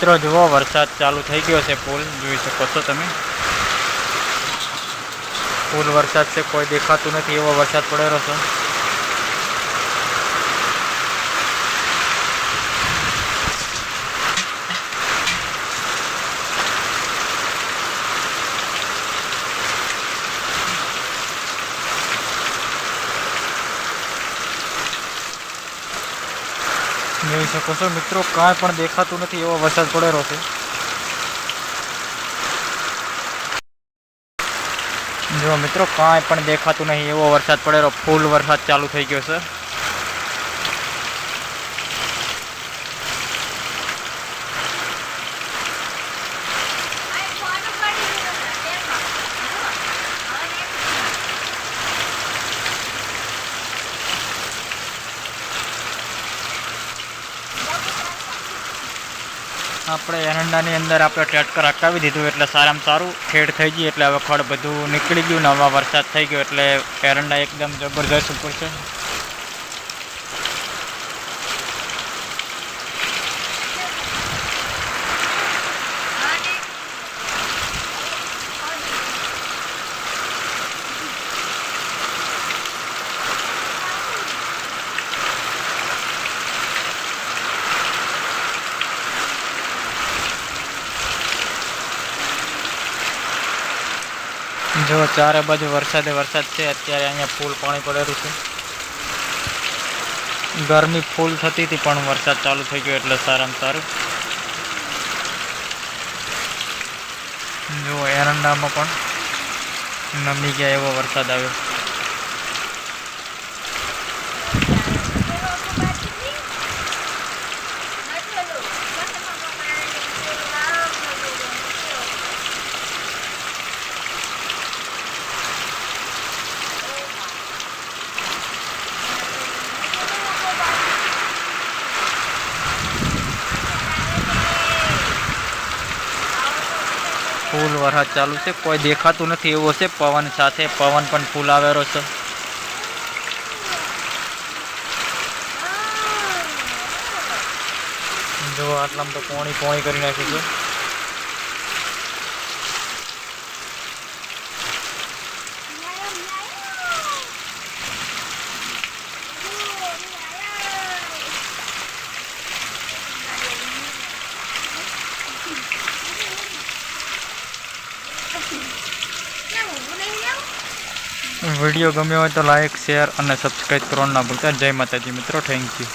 મિત્રો, જુઓ, વરસાદ ચાલુ થઈ ગયો છે, પુલ. જોઈ શકો છો તમે. ફૂલ વરસાદ છે, કોઈ દેખાતું નથી, એવો વરસાદ પડેલો છે. જોઈ શકો છો. મિત્રો, કાંઈ પણ દેખાતું નથી એવો વરસાદ પડેલો છે. જો મિત્રો, કાંઈ પણ દેખાતું નહીં એવો વરસાદ પડેલો. ફૂલ વરસાદ ચાલુ થઈ ગયો છે. આપણે એરંડાની અંદર આપણે ટેટકર અટકાવી દીધું એટલે સારામાં સારું ખેડ થઈ ગઈ એટલે હવે ખડ બધું નીકળી ગયું ને હવા વરસાદ થઈ ગયો એટલે એરંડા એકદમ જબરજસ્ત ઉપર છે. જો ચારે બાજુ વરસાદે વરસાદ છે, અત્યારે અહીંયા ફૂલ પાણી પડેલું છે. ગરમી ફૂલ થતી હતી, પણ વરસાદ ચાલુ થઈ ગયો એટલે સારામાં સારું. જો એરંડામાં પણ નમી ગયા એવો વરસાદ આવ્યો. ફૂલ વરસાદ ચાલુ છે. કોઈ દેખાતું નથી એવો છે. પવન સાથે પવન પણ ફૂલ આવેલો છે. જો આટલામાં તો પોણી પોણી કરી નાખ્યું છે. વીડિયો ગમ્યો હોય તો લાઇક શેર અને સબસ્ક્રાઈબ કરવાનું ના ભૂલતા. જય માતાજી મિત્રો થેન્ક યુ